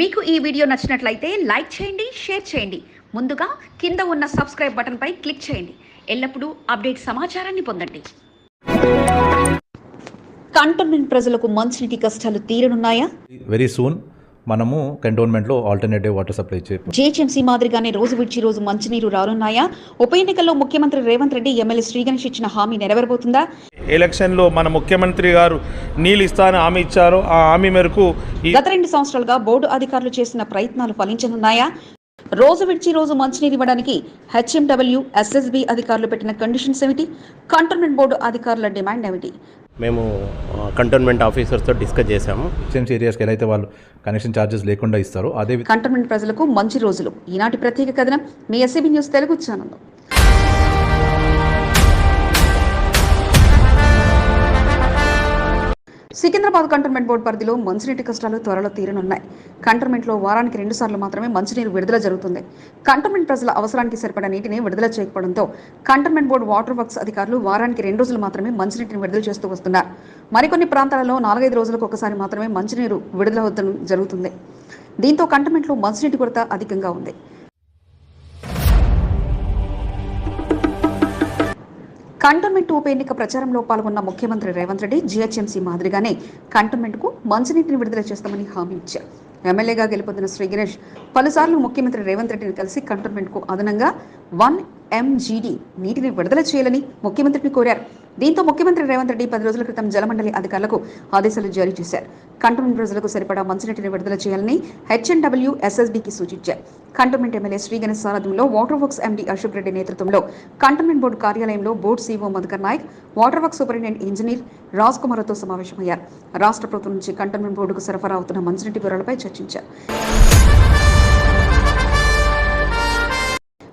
మీకు ఈ వీడియో నచ్చినట్లయితే లైక్ చేయండి షేర్ చేయండి. ముందుగా కింద ఉన్న సబ్స్క్రైబ్ బటన్పై క్లిక్ చేయండి. ఎల్లప్పుడూ అప్డేట్ సమాచారాన్ని పొందండి. కంటోన్మెంట్ ప్రజలకు మంచినీటి కష్టాలు తీరనున్నాయా? వెరీ సూన్ మనము కంటోన్మెంట్లో ఆల్టర్నేటివ్ వాటర్ సప్లై చే జీహెచ్ఎంసీ మాదిరిగానే రోజు విడిచి రోజు మంచినీరు రానున్నాయా? ఉప ఎన్నికల్లో ముఖ్యమంత్రి రేవంత్ రెడ్డి ఎమ్మెల్యే శ్రీగణేష్ ఇచ్చిన హామీ నెరవేరబోతుందా? ఎలక్షన్లో మన ముఖ్యమంత్రి గారు నీళ్ళు ఇస్తానని హామీ ఇచ్చారు. ఆ హామీ మేరకు గత రెండు సంవత్సరాలుగా బోర్డు అధికారులు చేసిన ప్రయత్నాలు ఫలించనున్నాయా? రోజు విడిచి రోజు మంచినీరు ఇవ్వడానికి హెచ్ఎండబ్ల్యూ ఎస్ఎస్బి అధికారులు పెట్టిన కండిషన్స్ ఏమిటి? కంటోన్మెంట్ బోర్డు అధికారుల డిమాండ్ ఏమిటి? మేము కంటోన్మెంట్ ఆఫీసర్స్తో డిస్కస్ చేశాము. హెచ్ఎంసీ ఏరియాస్కి ఎలా అయితే వాళ్ళు కనెక్షన్ ఛార్జెస్ లేకుండా ఇస్తారో అదే కంటోన్మెంట్ ప్రజలకు మంచి రోజులు. ఈనాటి ప్రత్యేక కథనం మీ SCB news Telugu channel Secunderabad cantonment board పరిధిలో మంచినీటి కష్టాలు త్వరలో తీరనున్నాయి. కంటోన్మెంట్లో వారానికి రెండు సార్లు మాత్రమే మంచినీరు విడుదల జరుగుతుంది. కంటోన్మెంట్ ప్రజల అవసరానికి సరిపడా నీటిని విడుదల చేయకపోవడంతో కంటోన్మెంట్ బోర్డు వాటర్ వర్క్స్ అధికారులు వారానికి రెండు రోజులు మాత్రమే మంచినీటిని విడుదల చేస్తూ వస్తున్నారు. మరికొన్ని ప్రాంతాలలో నాలుగైదు రోజులకు ఒకసారి మాత్రమే మంచినీరు విడుదల జరుగుతుంది. దీంతో కంటోన్మెంట్లో మంచినీటి కొరత అధికంగా ఉంది. కంటోన్మెంట్ ఉప ఎన్నిక ప్రచారంలో పాల్గొన్న ముఖ్యమంత్రి రేవంత్ రెడ్డి జీహెచ్ఎంసీ మాదిరిగానే కంటోన్మెంట్కు మంచినీటిని విడుదల చేస్తామని హామీ ఇచ్చారు. ఎమ్మెల్యేగా గెలుపొందిన శ్రీ గణేష్ పలుసార్లు ముఖ్యమంత్రి రేవంత్ రెడ్డిని కలిసి కంటోన్మెంట్కు అదనంగా వన్ ఎంజీడీ నీటిని విడుదల చేయాలని ముఖ్యమంత్రిని కోరారు. దీంతో ముఖ్యమంత్రి రేవంత్ రెడ్డి పది రోజుల క్రితం జలమండలి అధికారులకు ఆదేశాలు జారీ చేశారు. కంటోన్మెంట్ ప్రజలకు సరిపడా మంచినీటిని విడుదల చేయాలని హెచ్ఎన్డబ్ల్యూ ఎస్ఎస్బికి సూచించారు. కంటోన్మెంట్ ఎమ్మెల్యే శ్రీ గణేష్ సారథ్యంలో water works MD Ashok Reddy నేతృత్వంలో కంటోన్మెంట్ బోర్డు కార్యాలయంలో board CO Madhukar Nayak water works superintendent engineer Raj కుమార్తో సమావేశమయ్యారు. రాష్ట్ర ప్రభుత్వం నుంచి కంటోన్మెంట్ బోర్డుకు సరఫరా అవుతున్న మంచినీటి వివరాలపై చర్చించారు.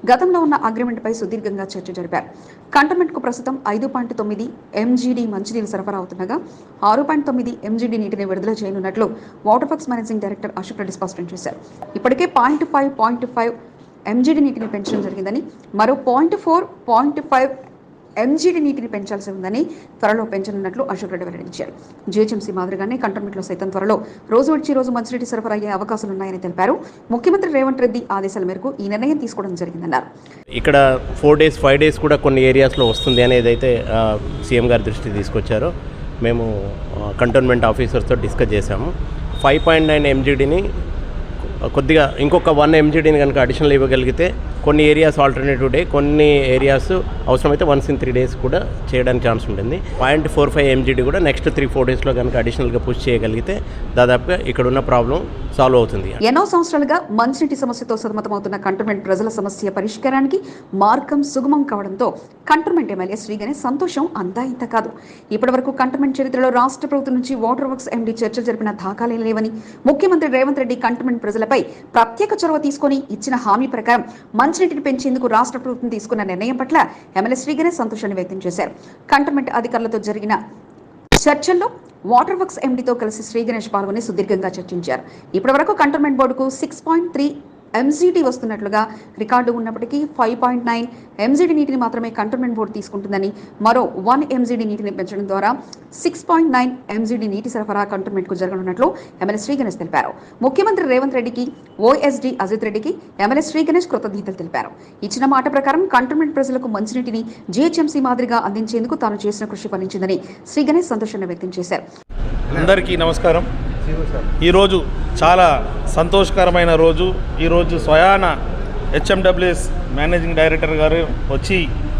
గతంలో ఉన్న అగ్రిమెంట్పై సుదీర్ఘంగా చర్చ జరిపారు. కంటోన్మెంట్కు ప్రస్తుతం ఐదు పాయింట్ తొమ్మిది ఎంజీడీ మంచినీరు సరఫరా అవుతుండగా ఆరు పాయింట్ తొమ్మిది ఎంజీడీ నీటిని విడుదల చేయనున్నట్లు water works managing director Ashok Reddy స్పష్టం చేశారు. ఇప్పటికే point five point five MGD నీటిని పెంచడం జరిగిందని మరో point four point five MGD నీటిని పెంచాల్సి ఉందని త్వరలో పెంచనున్నట్లు అశోక్ రెడ్డి వెల్లడించారు. జీహెచ్ఎంసీ మాదిరిగానే కంటోన్మెంట్లో సైతం త్వరలో రోజు వచ్చి రోజు మంచినీటి సరఫరా అయ్యే అవకాశాలున్నాయని తెలిపారు. ముఖ్యమంత్రి రేవంత్ రెడ్డి ఆదేశాల మేరకు ఈ నిర్ణయం తీసుకోవడం జరిగిందన్నారు. ఇక్కడ ఫోర్ డేస్ ఫైవ్ డేస్ కూడా కొన్ని ఏరియాస్లో వస్తుంది అనేది అయితే సీఎం గారి దృష్టి తీసుకొచ్చారో. మేము కంటోన్మెంట్ ఆఫీసర్స్తో డిస్కస్ చేశాము. ఫైవ్ పాయింట్ నైన్ ఎంజీడీని కొద్దిగా ఇంకొక వన్ ఎంజీడీని కనుక అడిషనల్ ఇవ్వగలిగితే కొన్ని ఏరియాస్ ఆల్టర్నేటివ్ డే కొన్ని ఏరియాస్ అవసరమైతే వన్స్ ఇన్ త్రీ డేస్ కూడా చేయడానికి ఛాన్స్ ఉంటుంది. పాయింట్ ఫోర్ ఫైవ్ ఎంజీడీ కూడా నెక్స్ట్ త్రీ ఫోర్ డేస్లో కనుక అడిషనల్గా పుష్ చేయగలిగితే దాదాపుగా ఇక్కడ ఉన్న ప్రాబ్లం సాల్వ్ అవుతుంది. ఎన్నో సంవత్సరాలుగా మంచినీటి సమస్యతో సతమతమవుతున్న కంటోన్మెంట్ ప్రజల సమస్య పరిష్కారానికి మార్గం సుగమం కావడంతో కంటోన్మెంట్ ఎమ్మెల్యే శ్రీగణే సంతోషం అంతా ఇంత కాదు. ఇప్పటివరకు కంటోన్మెంట్ చరిత్రలో రాష్ట్ర ప్రభుత్వం నుంచి వాటర్ వర్క్స్ ఎండీ చర్చలు జరిపిన దాఖలే లేవని ముఖ్యమంత్రి రేవంత్ రెడ్డి కంటోన్మెంట్ ప్రజలపై ప్రత్యేక చొరవ తీసుకొని ఇచ్చిన హామీ ప్రకారం మంచినీటిని పెంచేందుకు రాష్ట్ర ప్రభుత్వం తీసుకున్న నిర్ణయం పట్ల ఎమ్మెల్యే శ్రీగణే సంతోషాన్ని వ్యక్తం చేశారు. కంటోన్మెంట్ అధికారులతో జరిగిన చర్చల్లో వాటర్ వర్క్స్ ఎండీతో కలిసి శ్రీ గణేష్ పాల్గొని సుదీర్ఘంగా చర్చించారు. ఇప్పటివరకు కంటోన్మెంట్ బోర్డుకు సిక్స్ పాయింట్ త్రీ ఎంజీడీ వస్తున్నట్లుగా రికార్డు ఉన్నప్పటికీ ఫైవ్ పాయింట్ నైన్ ఎంజీడీ నీటిని మాత్రమే కంటోన్మెంట్ బోర్డు తీసుకుంటుందని మరో వన్ ఎంజీడీ నీటిని పెంచడం ద్వారా సిక్స్ పాయింట్ నైన్ ఎంజీడీ నీటి సరఫరా కంటోన్మెంట్కు జరగనున్నట్లు ఎమ్మెల్యే శ్రీ గణేష్ తెలిపారు. ముఖ్యమంత్రి రేవంత్ రెడ్డికి ఓఎస్డీ అజిత్ రెడ్డికి ఎమ్మెల్యే శ్రీ గణేష్ కృతజ్ఞతలు తెలిపారు. ఇచ్చిన మాట ప్రకారం కంటోన్మెంట్ ప్రజలకు మంచినీటిని జీహెచ్ఎంసీ మాదిరిగా అందించేందుకు తాను చేసిన కృషి ఫలించిందని శ్రీ గణేష్ సంతోషాన్ని వ్యక్తం చేశారు. అందరికీ నమస్కారం. ఈరోజు చాలా సంతోషకరమైన రోజు. ఈరోజు స్వయాన హెచ్ఎండబ్ల్యూఎస్ మేనేజింగ్ డైరెక్టర్ గారు వచ్చి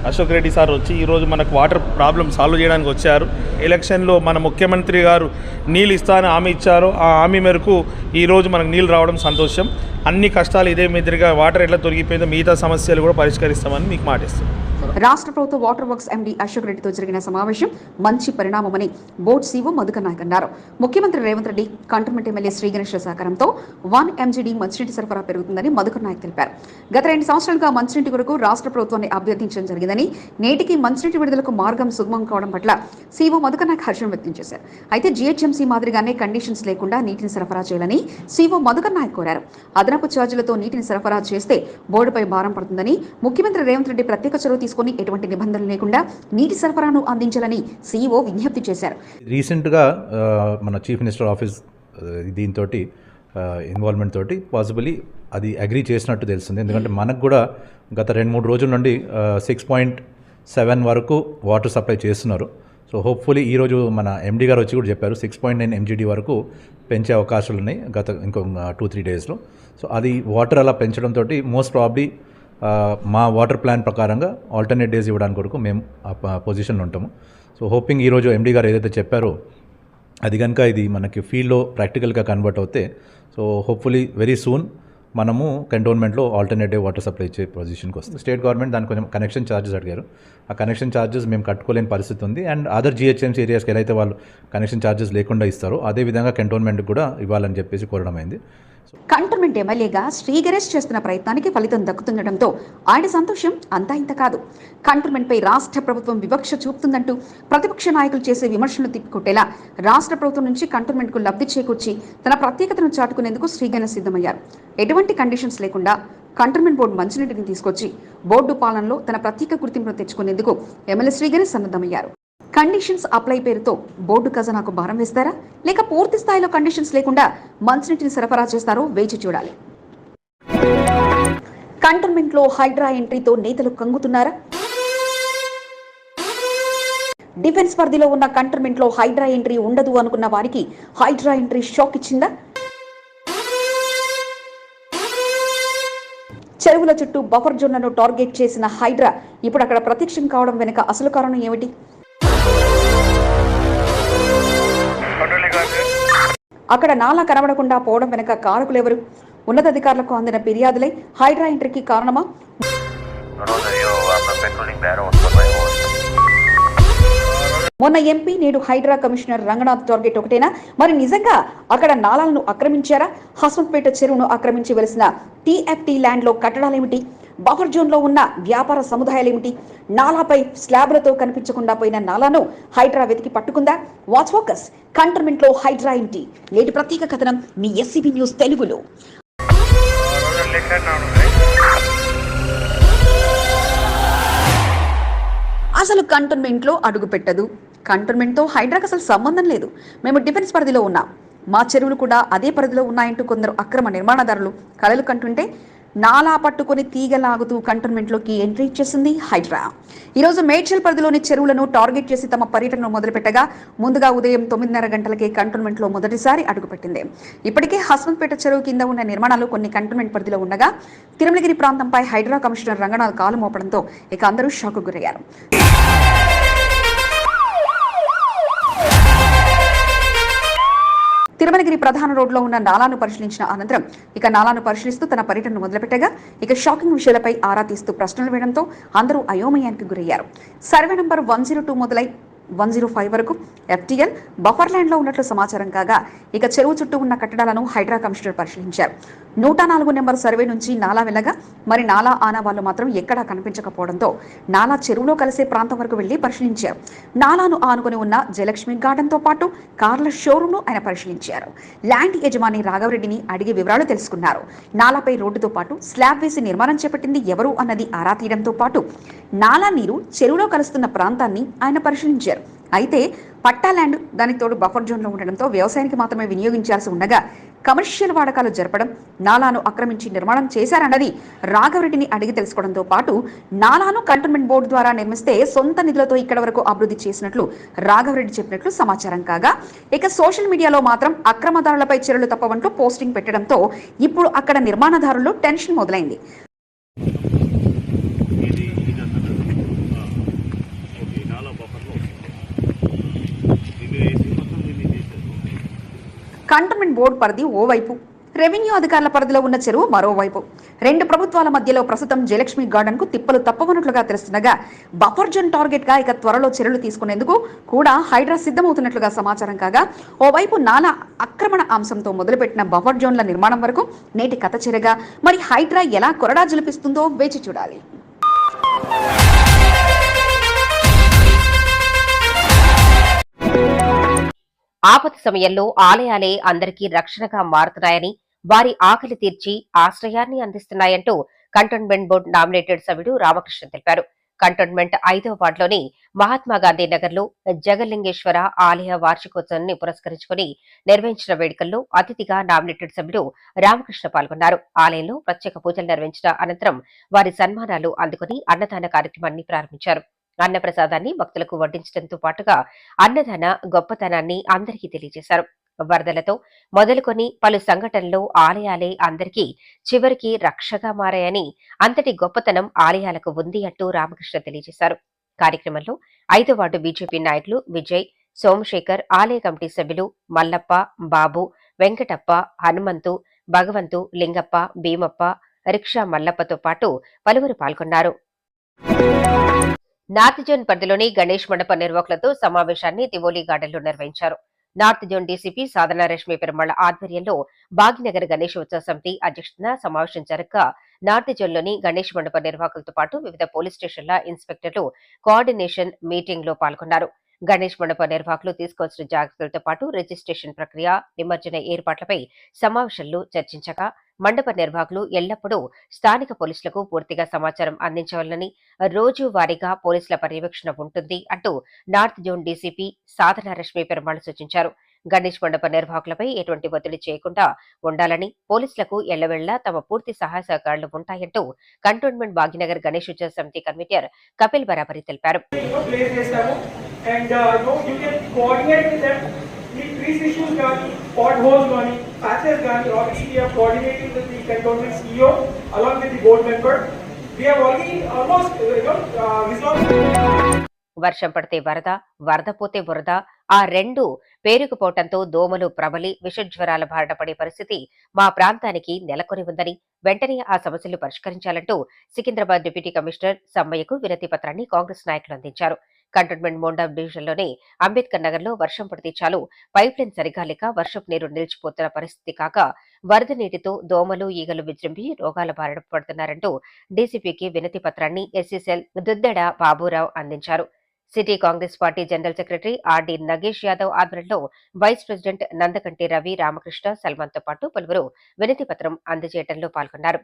అశోక్ రెడ్డి సార్ వచ్చి ఈరోజు మనకు వాటర్ ప్రాబ్లం సాల్వ్ చేయడానికి వచ్చారు. ఎలక్షన్లో మన ముఖ్యమంత్రి గారు నీళ్ళు ఇస్తానని హామీ ఇచ్చారు ఆ హామీ మేరకు ఈరోజు మనకు నీళ్ళు రావడం సంతోషం. అన్ని కష్టాలు ఇదే మాదిరిగా వాటర్ ఎట్లా తొలగిపోయిందో మిగతా సమస్యలు కూడా పరిష్కరిస్తామని మీకు మాటిస్తున్నాం రాష్ట్ర ప్రభుత్వ వాటర్ వర్క్స్ ఎండీ అశోక్ రెడ్డితో జరిగిన సమావేశం మంచి పరిణామమని బోర్డు సీఓ మధుకర్ నాయక్ అన్నారు. ముఖ్యమంత్రి రేవంత్ రెడ్డి కంటోన్మెంట్ ఎమ్మెల్యే శ్రీ గణేష్ సహకారంతో వన్ ఎంజీడీ మంచినీటి సరఫరా పెరుగుతుందని మధుకర్ నాయక్ తెలిపారు. గత రెండు సంవత్సరాలుగా మంచినీటి కొరకు రాష్ట్ర ప్రభుత్వాన్ని అభ్యర్థించడం జరిగిందని నేటికి మంచినీటి విడుదలకు మార్గం సుగమం కావడం పట్ల సీఓ మొదట నాకు హర్షం వ్యక్తం చేశారు. అయితే జీహెచ్ఎంసీ మాదిరిగానే కండిషన్స్ లేకుండా నీటిని సరఫరా చేయాలని సీఓ మధుకర్ నాయక్ కోరారు. అదనపు ఛార్జీలతో నీటిని సరఫరా చేస్తే బోర్డుపై భారం పడుతుందని ముఖ్యమంత్రి రేవంత్ రెడ్డి ప్రత్యేక చొరవ తీసుకుని ఎటువంటి నిబంధనలు లేకుండా నీటి సరఫరాను అందించాలని సీఈఓ విజ్ఞప్తి చేశారు. రీసెంట్గా మన చీఫ్ మినిస్టర్ ఆఫీస్ దీంతో ఇన్వాల్వ్మెంట్ తోటి పాసిబుల్లీ అది అగ్రీ చేసినట్టు తెలుస్తుంది. ఎందుకంటే మనకు కూడా గత రెండు మూడు రోజుల నుండి సిక్స్ పాయింట్ సెవెన్ వరకు వాటర్ సప్లై చేస్తున్నారు. సో హోప్ఫుల్లీ ఈరోజు మన ఎండీ గారు వచ్చి కూడా చెప్పారు. సిక్స్ పాయింట్ నైన్ ఎంజీడీ వరకు పెంచే అవకాశాలు ఉన్నాయి గత ఇంకో టూ త్రీ డేస్లో సో అది వాటర్ అలా పెంచడంతో మోస్ట్ ప్రాబ్లీ మా వాటర్ ప్లాన్ ప్రకారంగా ఆల్టర్నేట్ డేస్ ఇవ్వడానికి కొరకు మేము ఆ పొజిషన్లో ఉంటాము. సో హోపింగ్ ఈరోజు ఎండీ గారు ఏదైతే చెప్పారో అది కనుక ఇది మనకి ఫీల్డ్లో ప్రాక్టికల్గా కన్వర్ట్ అవుతే సో హోప్ఫుల్లీ వెరీ సూన్ మనము కంటోన్మెంట్లో ఆల్టర్నేటివ్ వాటర్ సప్లై ఇచ్చే పొజిషన్కి వస్తుంది స్టేట్ గవర్నమెంట్ దానికి కొంచెం కనెక్షన్ ఛార్జెస్ అడిగారు. ఆ కనెక్షన్ ఛార్జెస్ మేము కట్టుకోలేని పరిస్థితి ఉంది. అండ్ అదర్ జిహెచ్ఎంసీ ఏరియాస్కి ఎలా అయితే వాళ్ళు కనెక్షన్ ఛార్జెస్ లేకుండా ఇస్తారో అదే విధంగా కంటోన్మెంట్కి కూడా ఇవ్వాలని చెప్పేసి కోరడం అయింది. కంటోన్మెంట్ ఎమ్మెల్యేగా శ్రీగణేష్ చేస్తున్న ప్రయత్నానికి ఫలితం దక్కుతుండటంతో ఆయన సంతోషం అంతా ఇంత కాదు. కంటోన్మెంట్పై రాష్ట్ర ప్రభుత్వం వివక్ష చూపుతుందంటూ ప్రతిపక్ష నాయకులు చేసే విమర్శలు తిప్పికొట్టేలా రాష్ట్ర ప్రభుత్వం నుంచి కంటోన్మెంట్కు లబ్ధి చేకూర్చి తన ప్రత్యేకతను చాటుకునేందుకు శ్రీగణేష్ సిద్ధమయ్యారు. ఎటువంటి కండిషన్స్ లేకుండా కంటోన్మెంట్ బోర్డు మంచినీటిని తీసుకొచ్చి బోర్డు పాలనలో తన ప్రత్యేక గుర్తింపును తెచ్చుకునేందుకు ఎమ్మెల్యే శ్రీగణేష్ సన్నద్ధమయ్యారు. కండిషన్స్ అప్లై పేరుతో బోర్డు ఖజానాకు భారం వేస్తారా? లేక పూర్తి స్థాయిలో కండిషన్స్ లేకుండా మంచినీటిని సరఫరా చేస్తారో వేచి చూడాలి. కంటోన్మెంట్లో హైడ్రా ఎంట్రీతో నేతలు కంగుతున్నారా? డిఫెన్స్ పరిధిలో ఉన్న కంటోన్మెంట్లో హైడ్రా ఎంట్రీ ఉండదు అనుకున్న వారికి హైడ్రా ఎంట్రీ షాక్ ఇచ్చిందా? చెరువుల చుట్టూ బఫర్ జోన్లను టార్గెట్ చేసిన హైడ్రా ఇప్పుడు అక్కడ ప్రత్యక్షం కావడం వెనుక అసలు కారణం ఏమిటి? అక్కడ నాలా కనబడకుండా పోవడం వెనుక కారకులెవరు? ఉన్నతాధికారులకు అందిన ఫిర్యాదులై హైడ్రా ఎంట్రీకి కారణమా? మొన్న ఎంపీ నేడు హైడ్రా కమిషనర్ రంగనాథ్ టార్గెట్ ఒకటేనా? మరి నిజంగా అక్కడ నాలాలను ఆక్రమించారా? హస్మత్పేట చెరువును ఆక్రమించి వెలిసిన టీఎఫ్టీ ల్యాండ్లో కట్టడాలేమిటి? బఫర్ జోన్లో ఉన్న వ్యాపార సముదాయాలు ఏమిటి? నాలాపై స్లాబ్లతో కనిపించకుండా పోయిన నాలాను హైడ్రా వెతికి పట్టుకుందా? వాచ్ ఫోకస్ కంటర్మెంట్లో హైడ్రా ఏంటి? నేటి ప్రత్యేక కథనం మీ ఎస్సీబీ న్యూస్ తెలుగులో. అసలు కంటోన్మెంట్లో అడుగు పెట్టదు. కంటోన్మెంట్తో హైడ్రాకి అసలు సంబంధం లేదు. మేము డిఫెన్స్ పరిధిలో ఉన్నాం. మా చెరువులు కూడా అదే పరిధిలో ఉన్నాయంటూ కొందరు అక్రమ నిర్మాణదారులు కలలు కంటుంటే నాలా పట్టుకొని తీగలాగుతూ కంటోన్మెంట్లోకి ఎంట్రీ ఇచ్చేసింది హైడ్రా. ఈరోజు మేడ్చల్ పరిధిలోని చెరువులను టార్గెట్ చేసి తమ పర్యటనను మొదలుపెట్టగా ముందుగా ఉదయం తొమ్మిదిన్నర గంటలకే కంటోన్మెంట్లో మొదటిసారి అడుగుపెట్టింది. ఇప్పటికే హస్మంత్పేట చెరువు కింద ఉన్న నిర్మాణాలు కొన్ని కంటోన్మెంట్ పరిధిలో ఉండగా తిరుమలగిరి ప్రాంతంపై హైడ్రా కమిషనర్ రంగనాథ్ కాలు మోపడంతో ఇక అందరూ షాకు గురయ్యారు. తిరుమలగిరి ప్రధాన రోడ్లో ఉన్న నాలాను పరిశీలించిన అనంతరం ఇక నాలాను పరిశీలిస్తూ తన పర్యటనను మొదలుపెట్టగా ఇక షాకింగ్ విషయాలపై ఆరా తీస్తూ ప్రశ్నలు వేయడంతో అందరూ అయోమయానికి గురయ్యారు. Survey number one zero two మొదలై వన్ జీరో ఫైవ్ వరకు ఎఫ్టీఎల్ బఫర్ ల్యాండ్లో ఉన్నట్లు సమాచారం కాగా ఇక చెరువు చుట్టూ ఉన్న కట్టడాలను హైడ్రా కమిషనర్ పరిశీలించారు. నూట నాలుగు నెంబర్ సర్వే నుంచి నాలా వెళ్ళగా మరి నాలా ఆనవాళ్ళు మాత్రం ఎక్కడా కనిపించకపోవడంతో నాలా చెరువులో కలిసే ప్రాంతం వరకు వెళ్ళి పరిశీలించారు. నాలాను ఆనుకుని ఉన్న జయలక్ష్మి గార్డెన్తో పాటు కార్ల షోరూమ్ను ఆయన పరిశీలించారు. ల్యాండ్ యజమాని రాఘవరెడ్డిని అడిగి వివరాలు తెలుసుకున్నారు. నాలాపై రోడ్డుతో పాటు స్లాబ్ వేసి నిర్మాణం చేపట్టింది ఎవరు అన్నది ఆరా తీయడంతో పాటు నాలా నీరు చెరువులో కలుస్తున్న ప్రాంతాన్ని ఆయన పరిశీలించారు. అయితే పట్టా ల్యాండ్ దానికి తోడు బఫర్ జోన్లో ఉండడంతో వ్యవసాయానికి మాత్రమే వినియోగించాల్సి ఉండగా కమర్షియల్ వాడకాలు జరపడం నాలాను ఆక్రమించి నిర్మాణం చేశారన్నది రాఘవరెడ్డిని అడిగి తెలుసుకోవడంతో పాటు నాలాను కంటోన్మెంట్ బోర్డు ద్వారా నిర్మిస్తే సొంత నిధులతో ఇక్కడ వరకు అభివృద్ధి చేసినట్లు రాఘవరెడ్డి చెప్పినట్లు సమాచారం కాగా ఇక సోషల్ మీడియాలో మాత్రం అక్రమదారులపై చర్యలు తప్పవంటూ పోస్టింగ్ పెట్టడంతో ఇప్పుడు అక్కడ నిర్మాణదారుల్లో టెన్షన్ మొదలైంది. కంటోన్మెంట్ బోర్డు పరిధి ఓవైపు రెవెన్యూ అధికారుల పరిధిలో ఉన్న చెరువు మరోవైపు రెండు ప్రభుత్వాల మధ్యలో ప్రస్తుతం జయలక్ష్మి గార్డెన్కు తిప్పలు తప్పవన్నట్లుగా తెలుస్తుండగా బఫర్ జోన్ టార్గెట్గా ఇక త్వరలో చర్యలు తీసుకునేందుకు కూడా హైడ్రా సిద్ధమవుతున్నట్లుగా సమాచారం కాగా ఓవైపు నానా ఆక్రమణ అంశంతో మొదలుపెట్టిన బఫర్ జోన్ల నిర్మాణం వరకు నేటి కథ చెరగా మరి హైడ్రా ఎలా కొరడా జలిపిస్తుందో వేచి చూడాలి. ఆపతి సమయంలో ఆలయాలే అందరికీ రక్షణగా మారుతున్నాయని వారి ఆకలి తీర్చి ఆశ్రయాన్ని అందిస్తున్నాయంటూ కంటోన్మెంట్ బోర్డు నామినేటెడ్ సభ్యుడు రామకృష్ణ తెలిపారు. కంటోన్మెంట్ ఐదవ వార్డులోని మహాత్మాగాంధీ నగర్లో జగలింగేశ్వర ఆలయ వార్షికోత్సవాన్ని పురస్కరించుకుని నిర్వహించిన వేడుకల్లో అతిథిగా నామినేటెడ్ సభ్యుడు రామకృష్ణ పాల్గొన్నారు. ఆలయంలో ప్రత్యేక పూజలు నిర్వహించిన అనంతరం వారి సన్మానాలు అందుకుని అన్నదాన కార్యక్రమాన్ని ప్రారంభించారు. అన్నప్రసాదాన్ని భక్తులకు వడ్డించడంతో పాటుగా అన్నదాన గొప్పతనాన్ని అందరికీ తెలియజేశారు. వరదలతో మొదలుకొని పలు సంఘటనలు ఆలయాలే అందరికీ చివరికి రక్షగా మారాయని అంతటి గొప్పతనం ఆలయాలకు ఉంది అంటూ రామకృష్ణ తెలియజేశారు. కార్యక్రమంలో ఐదో వార్డు బీజేపీ నాయకులు విజయ్ సోమశేఖర్ ఆలయ కమిటీ సభ్యులు మల్లప్ప బాబు వెంకటప్ప హనుమంతు భగవంతు లింగప్ప భీమప్ప రిక్షా మల్లప్పతో పాటు పలువురు పాల్గొన్నారు. నార్త్ జోన్ పరిధిలోని గణేష్ మండప నిర్వాహకులతో సమావేశాన్ని తివోలి గార్డెన్లో నిర్వహించారు. North zone DCP Sadhana Rashmi Perumalla ఆధ్వర్యంలో భాగ్యనగర్ గణేష్ ఉత్సవ సమితి అధ్యక్షతన సమావేశం జరగగా నార్త్ జోన్లోని గణేష్ మండప నిర్వాహకులతో పాటు వివిధ పోలీస్ స్టేషన్ల ఇన్స్పెక్టర్లు కోఆర్డినేషన్ మీటింగ్లో పాల్గొన్నారు. గణేష్ మండప నిర్వాహకులు తీసుకోవాల్సిన జాగ్రత్తలతో పాటు రిజిస్ట్రేషన్ ప్రక్రియ నిమజ్జన ఏర్పాట్లపై సమావేశంలో చర్చించగా మండప నిర్వాహకులు ఎల్లప్పుడూ స్థానిక పోలీసులకు పూర్తిగా సమాచారం అందించవాలని రోజు వారీగా పోలీసుల పర్యవేక్షణ ఉంటుంది అంటూ north zone DCP Sadhana Rashmi Perumal సూచించారు. గణేష్ మండప నిర్వాహకులపై ఎటువంటి ఒత్తిడి చేయకుండా ఉండాలని పోలీసులకు ఎల్లవెళ్ళా తమ పూర్తి సహాయ సహకారాలు ఉంటాయంటూ కంటోన్మెంట్ భాగ్యనగర్ గణేష్ ఉత్సవ సమితి కన్వీనర్ కపిల్ బరాబరి తెలిపారు. And no you can coordinate with them ఈ ట్రీస్ ఇష్యూస్ కానీ పాట్ హోల్స్ కానీ ప్యాచెస్ కానీ already we are coordinating with the cantonment CEO along with the board member we have already almost uh, you know uh, resolved వర్షం పడితే వరద వరద పోతే బురద ఆ రెండు పేరుకుపోవటంతో దోమలు ప్రబలి విషజ్వరాల బారిన పడే పరిస్థితి మా ప్రాంతానికి నెలకొని ఉందని వెంటనే ఆ సమస్యలు పరిష్కరించాలంటూ సికింద్రాబాద్ డిప్యూటీ కమిషనర్ సమ్మయ్యకు వినతి పత్రాన్ని కాంగ్రెస్ నాయకులు అందించారు. కంటోన్మెంట్ మోండా డివిజన్లోని అంబేద్కర్ నగర్లో వర్షం పడితే చాలు. పైప్ లైన్ సరిగా లేక వర్షపు నీరు నిలిచిపోతున్న పరిస్థితి కాక వరద నీటితో దోమలు ఈగలు విజృంభి రోగాల బారిన పడుతున్నారంటూ డీసీపీకి వినతి పత్రాన్ని ఎస్ఎస్ఎల్ దుద్దెడ బాబురావు అందించారు. City Congress party general secretary RD Nagesh Yadav ఆధ్వర్యంలో వైస్ ప్రెసిడెంట్ నందకంటి రవి రామకృష్ణ సల్మాన్తో పాటు పలువురు వినతి పత్రం అందజేయడంలో పాల్గొన్నారు.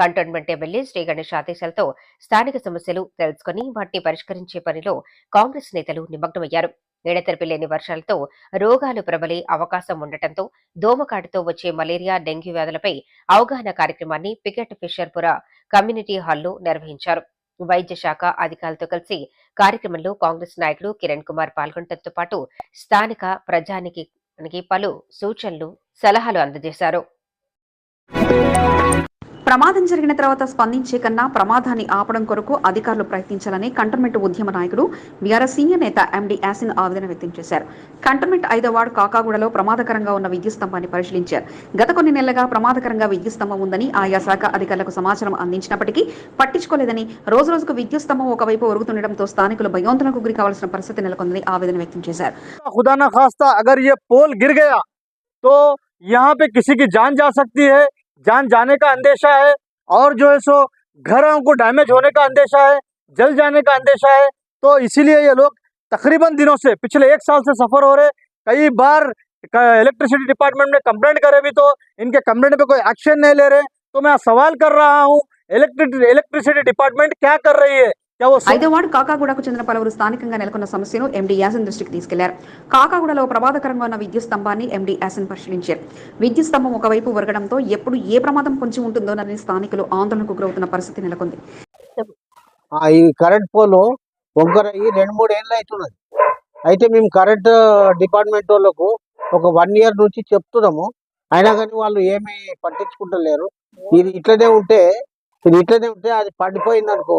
కంటోన్మెంట్ ఎమ్మెల్యే శ్రీ గణేష్ ఆదేశాలతో స్థానిక సమస్యలు తెలుసుకుని వాటిని పరిష్కరించే పనిలో కాంగ్రెస్ నేతలు నిమగ్నమయ్యారు. ఎడతెరిపి లేని వర్షాలతో రోగాలు ప్రబలే అవకాశం ఉండటంతో దోమకాటుతో వచ్చే మలేరియా డెంగ్యూ వ్యాధులపై అవగాహన కార్యక్రమాన్ని పికెట్ ఫిషర్పుర కమ్యూనిటీ హాల్లో నిర్వహించారు. వైద్య శాఖ అధికారులతో కలిసి కార్యక్రమంలో కాంగ్రెస్ నాయకులు కిరణ్ కుమార్ పాల్గొనడంతో పాటు స్థానిక ప్రజానికి పలు సూచనలు సలహాలు అందజేశారు. ప్రమాదం జరిగిన తర్వాత స్పందించే కన్నా ప్రమాదాన్ని ఆపడం కొరకు అధికారులు ప్రయత్నించాలని కంటోన్మెంట్ ఉద్యమ నాయకుడు బీఆర్ఎస్ సీనియర్ నేత ఎండి యాసిన్ ఆవేదన వ్యక్తం చేశారు కంటోన్మెంట్ ఐదో వార్డు కాకాగూడలో ప్రమాదకరంగా ఉన్న విద్యుత్ స్తంభాన్ని పరిశీలించారు గత కొన్ని నెలలుగా ప్రమాదకరంగా విద్యుత్ స్తంభం ఉందని ఆయా శాఖ అధికారులకు సమాచారం అందించినప్పటికీ పట్టించుకోలేదని రోజు రోజుకు విద్యుత్ స్తంభం ఒకవైపు ఒరుగుతుండటంతో స్థానికులు భయోందనకు గురి కావాల్సిన పరిస్థితి నెలకొందని ఆవేదన వ్యక్తం చేశారు खुदा न खास्ता अगर ये पोल गिर गया तो यहाँ पे किसी की जान जा सकती है जान जाने का अंदेशा है और जो है सो घरों को डैमेज होने का अंदेशा है, जल जाने का अंदेशा है। तो इसीलिए ये लोग तकरीबन दिनों से, पिछले एक साल से सफ़र हो रहे, कई बार इलेक्ट्रिसिटी डिपार्टमेंट में कंप्लेंट करे भी तो इनके कंप्लेंट पे कोई एक्शन नहीं ले रहे। तो मैं सवाल कर रहा हूँ इलेक्ट्रिसिटी डिपार्टमेंट क्या कर रही है? ఐదో వార్డు కాకాగూడకు చెందిన పలువురు స్థానికంగా నెలకొన్న సమస్యను ఎండీ యాసన్ దృష్టికి తీసుకెళ్ళారు. కాకాగూడలో ప్రమాదకరంగా ఉన్న విద్యుత్ స్తంభాన్ని ఎండీ యాసన్ పరిశీలించారు. విద్యుత్ స్తంభం ఒకవైపు ఒరగడంతో ఎప్పుడు ఏ ప్రమాదం పొంచి ఉంటుందోనని స్థానికులు ఆందోళనకు గురవుతున్న పరిస్థితి నెలకొంది. ఆ, ఈ కరెంట్ పోలు వంకర అయ్యి రెండు మూడు ఏళ్ళు అవుతున్నది అయితే మేము కరెంట్ డిపార్ట్మెంట్ వాళ్ళకు ఒక వన్ ఇయర్ నుంచి చెప్తున్నాము. అయినా కానీ వాళ్ళు ఏమీ పట్టించుకుంటలేరు. ఇది ఇట్లనే ఉంటే ఇది ఇట్లనే ఉంటే అది పడిపోయింది అనుకో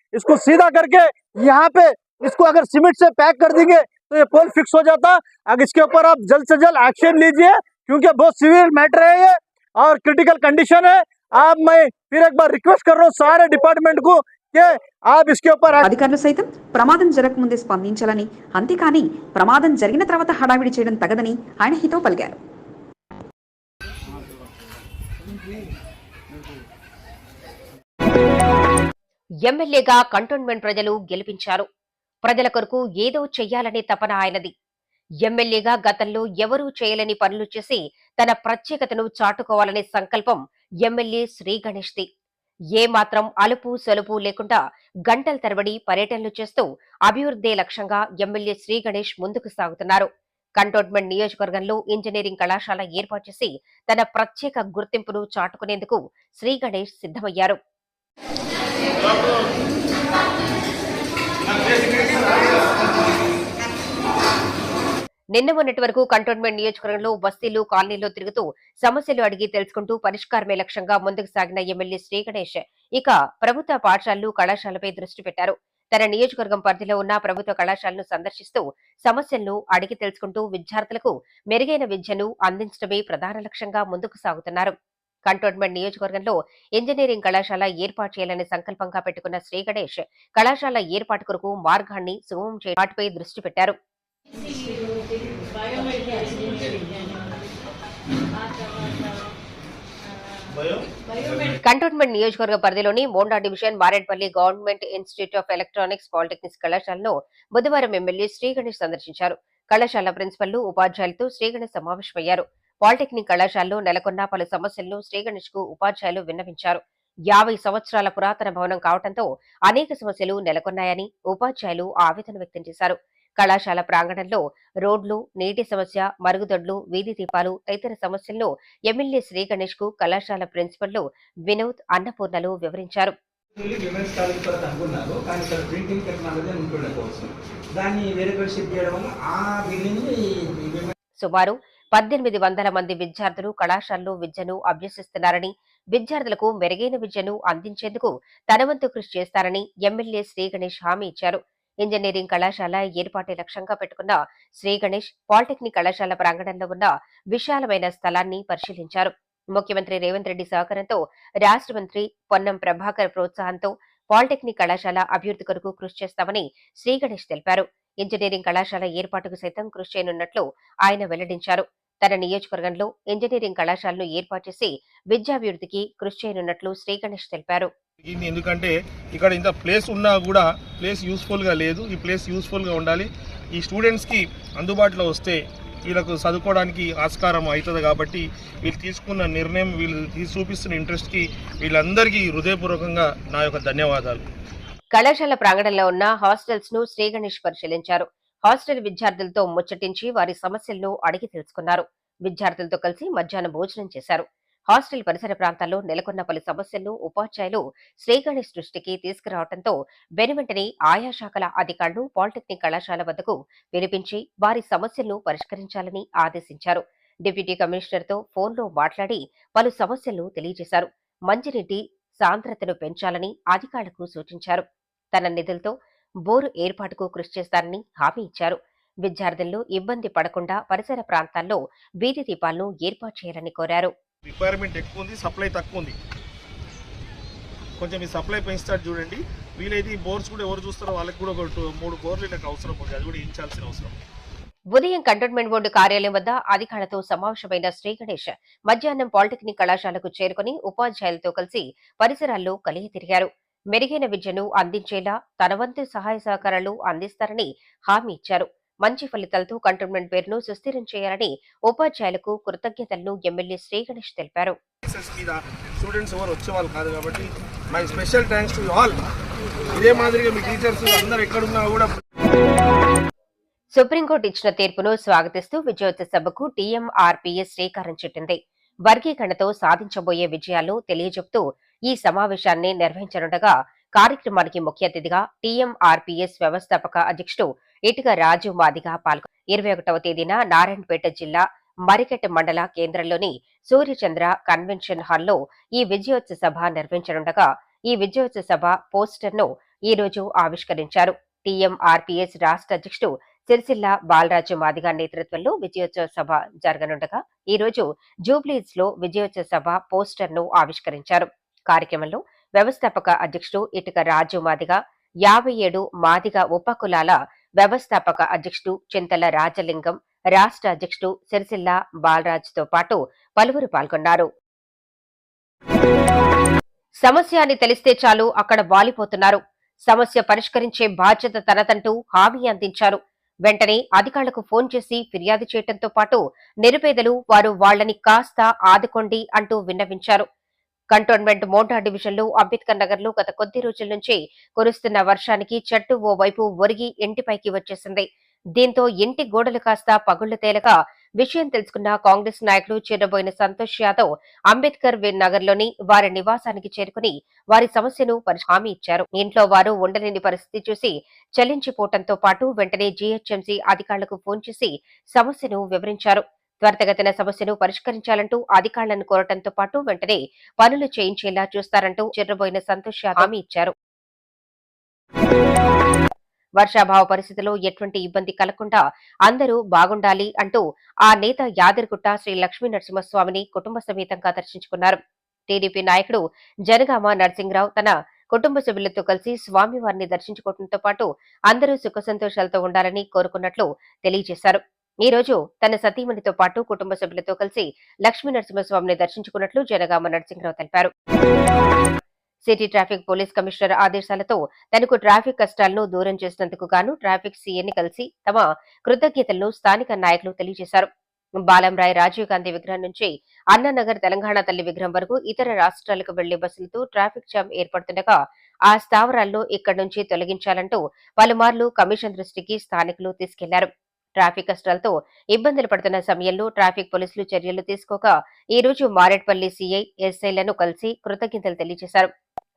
इसको सीधा करके यहाँ पे इसको अगर सीमेंट से पैक कर देंगे तो ये पोल फिक्स हो जाता अगर इसके ऊपर आप जल्द से जल्द एक्शन लीजिए क्योंकि बहुत सीवियर मैटर है ये और क्रिटिकल कंडीशन है आप मैं फिर एक बार रिक्वेस्ट कर रहा हूँ सारे डिपार्टमेंट को कि आप इसके ऊपर అధికారులు సైతం ప్రమాదం జరగకముందే స్పందించాలని అంతేకాని ప్రమాదం జరిగిన తర్వాత హడావిడి చేయడం తగదని ఆయన హితవు పలికారు ఎమ్మెల్యేగా కంటోన్మెంట్ ప్రజలు గెలిపించారు. ప్రజల కొరకు ఏదో చెయ్యాలనే తపన ఆయనది. ఎమ్మెల్యేగా గతంలో ఎవరూ చేయలేని పనులు చేసి తన ప్రత్యేకతను చాటుకోవాలనే సంకల్పం ఎమ్మెల్యే శ్రీ గణేష్ది. ఏమాత్రం అలుపు సలుపు లేకుండా గంటల తరబడి పర్యటనలు చేస్తూ అభివృద్ధే లక్ష్యంగా ఎమ్మెల్యే శ్రీ గణేష్ ముందుకు సాగుతున్నారు. కంటోన్మెంట్ నియోజకవర్గంలో ఇంజనీరింగ్ కళాశాల ఏర్పాటు చేసి తన ప్రత్యేక గుర్తింపును చాటుకునేందుకు శ్రీ గణేష్ సిద్ధమయ్యారు. నిన్న మొన్నటి వరకు కంటోన్మెంట్ నియోజకవర్గంలో బస్తీలు కాలనీలో తిరుగుతూ సమస్యలు అడిగి తెలుసుకుంటూ పరిష్కారమే లక్ష్యంగా ముందుకు సాగిన ఎమ్మెల్యే శ్రీ గణేష్ ఇక ప్రభుత్వ పాఠశాలలు కళాశాలపై దృష్టి పెట్టారు. తన నియోజకవర్గం పరిధిలో ఉన్న ప్రభుత్వ కళాశాలను సందర్శిస్తూ సమస్యలను అడిగి తెలుసుకుంటూ విద్యార్థులకు మెరుగైన విద్యను అందించడమే ప్రధాన లక్ష్యంగా ముందుకు సాగుతున్నారు. కంటోన్మెంట్ నియోజకవర్గంలో ఇంజనీరింగ్ కళాశాల ఏర్పాటు చేయాలనే సంకల్పంగా పెట్టుకున్న శ్రీ గణేష్ కళాశాల ఏర్పాటు కొరకు మార్గాన్ని సుగమం చేయడం దృష్టి పెట్టారు. కంటోన్మెంట్ నియోజకవర్గ పరిధిలోని Monda division Marredpally government institute of electronics polytechnics కళాశాలను బుధవారం ఎమ్మెల్యే శ్రీ గణేష్ సందర్శించారు. కళాశాల ప్రిన్సిపల్ ఉపాధ్యాయులతో శ్రీగణేష్ సమావేశమయ్యారు. పాలిటెక్నిక్ కళాశాలలో నెలకొన్న పలు సమస్యలను శ్రీ గణేష్కు ఉపాధ్యాయులు విన్నవించారు. యాభై సంవత్సరాల పురాతన భవనం కావడంతో అనేక సమస్యలు నెలకొన్నాయని ఉపాధ్యాయులు ఆవేదన వ్యక్తం చేశారు. కళాశాల ప్రాంగణంలో రోడ్లు నీటి సమస్య మరుగుదొడ్లు వీధి దీపాలు తదితర సమస్యలను ఎమ్మెల్యే శ్రీ గణేష్కు కళాశాల ప్రిన్సిపల్లు వినోద్ అన్నపూర్ణలు వివరించారు. సుమారు పద్దెనిమిది వందల మంది విద్యార్థులు కళాశాలలో విద్యను అభ్యసిస్తున్నారని విద్యార్థులకు మెరుగైన విద్యను అందించేందుకు తనవంతు కృషి చేస్తారని ఎమ్మెల్యే శ్రీ గణేష్ హామీ ఇచ్చారు. ఇంజనీరింగ్ కళాశాల ఏర్పాటే లక్ష్యంగా పెట్టుకున్న శ్రీ గణేష్ పాలిటెక్నిక్ కళాశాల ప్రాంగణంలో ఉన్న విశాలమైన స్థలాన్ని పరిశీలించారు. ముఖ్యమంత్రి రేవంత్ రెడ్డి సహకారంతో రాష్ట్ర మంత్రి పొన్నం ప్రభాకర్ ప్రోత్సాహంతో పాలిటెక్నిక్ కళాశాల అభివృద్ధి కొరకు కృషి చేస్తామని శ్రీ గణేష్ తెలిపారు. ఇంజనీరింగ్ కళాశాల ఏర్పాటుకు సైతం కృషి చేయనున్నట్లు ఆయన వెల్లడించారు. తన నియోజకవర్గంలో ఇంజనీరింగ్ కళాశాలను ఏర్పాటు చేసి విద్యాభివృద్ధికి కృషి చేయనున్నట్లు శ్రీ గణేష్ తెలిపారు ఎందుకంటే ఇక్కడ ఇంత ప్లేస్ ఉన్నా కూడా ప్లేస్ యూస్ఫుల్గా లేదు. ఈ ప్లేస్ యూస్ఫుల్గా ఉండాలి. ఈ స్టూడెంట్స్కి అందుబాటులో వస్తే వీళ్ళకు చదువుకోవడానికి ఆస్కారం అవుతుంది కాబట్టి వీళ్ళు తీసుకున్న నిర్ణయం వీళ్ళు చూపిస్తున్న ఇంట్రెస్ట్కి వీళ్ళందరికీ హృదయపూర్వకంగా నా యొక్క ధన్యవాదాలు. కళాశాల ప్రాంగణంలో ఉన్న హాస్టల్స్ను శ్రీ గణేష్ పరిశీలించారు. హాస్టల్ విద్యార్థులతో ముచ్చటించి వారి సమస్యలను అడిగి తెలుసుకున్నారు. విద్యార్థులతో కలిసి మధ్యాహ్నం భోజనం చేశారు. హాస్టల్ పరిసర ప్రాంతాల్లో నెలకొన్న పలు సమస్యలను ఉపాధ్యాయులు శ్రీగణేష్ దృష్టికి తీసుకురావడంతో వెనువెంటనే ఆయా శాఖల అధికారులు పాలిటెక్నిక్ కళాశాల వద్దకు పిలిపించి వారి సమస్యలను పరిష్కరించాలని ఆదేశించారు. డిప్యూటీ కమిషనర్తో ఫోన్లో మాట్లాడి పలు సమస్యలను తెలియజేశారు. మంచినీటి సాంద్రతను పెంచాలని అధికారులకు సూచించారు. తన నిధులతో బోరు ఏర్పాటుకు కృషి చేస్తారని హామీ ఇచ్చారు. విద్యార్థులు ఇబ్బంది పడకుండా పరిసర ప్రాంతాల్లో వీధి దీపాలను ఏర్పాటు చేయాలని కోరారు. రిక్వైర్మెంట్ ఎక్కువ ఉంది సప్లై తక్కువ ఉంది కొంచెం ఈ సప్లై పెంచుతాడు చూడండి. వీలైతే ఈ బోర్స్ కూడా ఎవరు చూస్తారో వాళ్ళకి కూడా ఒక మూడు బోర్లు నాకు అవసరం ఉంది. అది కూడా ఇచ్చాల్సిన అవసరం. ఉదయం కంటోన్మెంట్ బోర్డు కార్యాలయం వద్ద అధికారులతో సమావేశమైన శ్రీ గణేష్ మధ్యాహ్నం పాలిటెక్నిక్ కళాశాలకు చేరుకుని ఉపాధ్యాయులతో కలిసి పరిసరాల్లో కలిగి తిరిగారు. మెరుగైన విద్యను అందించేలా తన వంతు సహాయ సహకారాలు అందిస్తారని హామీ ఇచ్చారు. మంచి ఫలితాలతో కంటోన్మెంట్ పేరును సుస్థిరం చేయాలని ఉపాధ్యాయులకు కృతజ్ఞతలను ఎమ్మెల్యే శ్రీ గణేష్ తెలిపారు స్టూడెంట్స్ ఎవరు వచ్చేవాళ్ళు కాదు కాబట్టి my special thanks to all ఇదే మాదిరిగా మీ టీచర్స్ అందరు ఎక్కడున్నా కూడా సుప్రీంకోర్టు ఇచ్చిన తీర్పును స్వాగతిస్తూ విజయోత్సవ సభకు టీఎంఆర్పీఎస్ శ్రీకారం చుట్టింది. వర్గీకరణతో సాధించబోయే విజయాలు తెలియజెప్తూ ఈ సమావేశాన్ని నిర్వహించనుండగా కార్యక్రమానికి ముఖ్య అతిథిగా టీఎంఆర్పీఎస్ వ్యవస్థాపక అధ్యక్షుడు ఇటుక రాజు మాదిగా పాల్గొ ఇరవై ఒకటవ తేదీన నారాయణపేట జిల్లా మరికెట్ మండల కేంద్రంలోని సూర్యచంద్ర కన్వెన్షన్ హాల్లో ఈ విజయోత్సవ సభ నిర్వహించనుండగా ఈ విజయోత్సవ సభ పోస్టర్ను ఈ రోజు ఆవిష్కరించారు. టీఎంఆర్పీఎస్ రాష్ట్ర అధ్యక్షుడు సిరిసిల్ల బాలరాజు మాదిగా నేతృత్వంలో విజయోత్సవ సభ జరగనుండగా ఈ రోజు జూబ్లీస్లో విజయోత్సవ సభ పోస్టర్ను ఆవిష్కరించారు. కార్యక్రమంలో వ్యవస్థాపక అధ్యక్షుడు ఇటుక రాజు మాదిగ యాభై ఏడు మాదిగ ఉపకులాల వ్యవస్థాపక అధ్యక్షుడు చింతల రాజలింగం రాష్ట్ర అధ్యక్షుడు సిరిసిల్ల బాలరాజుతో పాటు పలువురు పాల్గొన్నారు. సమస్య అని తెలిస్తే చాలు అక్కడ వాలిపోతున్నారు. సమస్య పరిష్కరించే బాధ్యత తనదంటూ హామీ అందించారు. వెంటనే అధికారులకు ఫోన్ చేసి ఫిర్యాదు చేయడంతో పాటు నిరుపేదలు వారు వాళ్ళని కాస్త ఆదుకోండి అంటూ విన్నవించారు. కంటోన్మెంట్ మోండా డివిజన్లో అంబేద్కర్ నగర్లో గత కొద్ది రోజుల నుంచి కురుస్తున్న వర్షానికి చెట్టు ఓ వైపు ఒరిగి ఇంటిపైకి వచ్చేసింది. దీంతో ఇంటి గోడలు కాస్త పగుళ్ళు తేలక విషయం తెలుసుకున్న కాంగ్రెస్ నాయకుడు చేరబోయిన సంతోష్ యాదవ్ అంబేద్కర్ నగర్లోని వారి నివాసానికి చేరుకుని వారి సమస్యను పరి- హామీ ఇచ్చారు. ఇంట్లో వారు ఉండలేని పరిస్థితి చూసి చలించిపోవటంతో పాటు వెంటనే జీహెచ్ఎంసీ అధికారులకు ఫోన్ చేసి సమస్యను వివరించారు. త్వరితగతిన సమస్యను పరిష్కరించాలంటూ అధికారులను కోరటంతో పాటు వెంటనే పనులు చేయించేలా చూస్తారంటూ చెర్రబోయిన సంతోష్ హామీ ఇచ్చారు. వర్షాభావ పరిస్థితుల్లో ఎటువంటి ఇబ్బంది కలగకుండా అందరూ బాగుండాలి అంటూ ఆ నేత యాదరిగుట్ట శ్రీ లక్ష్మీ నరసింహస్వామిని కుటుంబ సమేతంగా దర్శించుకున్నారు. టీడీపీ నాయకుడు జనగామ నరసింహరావు తన కుటుంబ సభ్యులతో కలిసి స్వామివారిని దర్శించుకోవడంతో పాటు అందరూ సుఖ సంతోషాలతో ఉండాలని కోరుకున్నట్లు తెలియజేశారు. ఈ రోజు తన సతీమణితో పాటు కుటుంబ సభ్యులతో కలిసి లక్ష్మీ నరసింహస్వామిని దర్శించుకున్నట్లు జనగామ నరసింహరావు తెలిపారు. సిటీ ట్రాఫిక్ పోలీస్ కమిషనర్ ఆదేశాలతో తనకు ట్రాఫిక్ కష్టాలను దూరం చేసినందుకు గాను ట్రాఫిక్ సీఏని కలిసి తమ కృతజ్ఞతలను స్థానిక నాయకులు తెలియజేశారు. బాలంరాయ్ రాజీవ్ గాంధీ విగ్రహం నుంచి అన్నానగర్ తెలంగాణ తల్లి విగ్రహం వరకు ఇతర రాష్ట్రాలకు వెళ్ళే బస్సులతో ట్రాఫిక్ జామ్ ఏర్పడుతుండగా ఆ స్థావరాల్లో ఇక్కడి నుంచి తొలగించాలంటూ పలుమార్లు కమిషన్ దృష్టికి స్థానికులు తీసుకెళ్ళారు. ట్రాఫిక్ కష్టాలతో ఇబ్బందులు పడుతున్న సమయంలో ట్రాఫిక్ పోలీసులు చర్యలు తీసుకోక ఈ రోజు మారేడ్పల్లి సీఐ ఎస్ఐలను కలిసి కృతజ్ఞతలు తెలియజేశారు.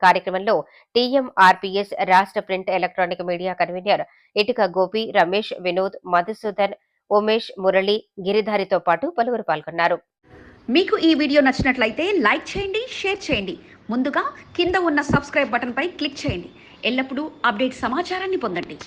కార్యక్రమంలో టీఎంఆర్పీఎస్ రాష్ట్ర ప్రింట్ ఎలక్ట్రానిక్ మీడియా కన్వీనర్ ఇటుక గోపి రమేష్ వినోద్ మధుసూదన్ ఉమేష్ మురళి గిరిధారితో పాటు పలువురు పాల్గొన్నారు. మీకు ఈ వీడియో నచ్చినట్లయితే లైక్ చేయండి షేర్ చేయండి. ముందుగా కింద ఉన్న సబ్స్క్రైబ్ బటన్పై క్లిక్ చేయండి. ఎల్లప్పుడూ అప్డేట్ సమాచారాన్ని పొందండి.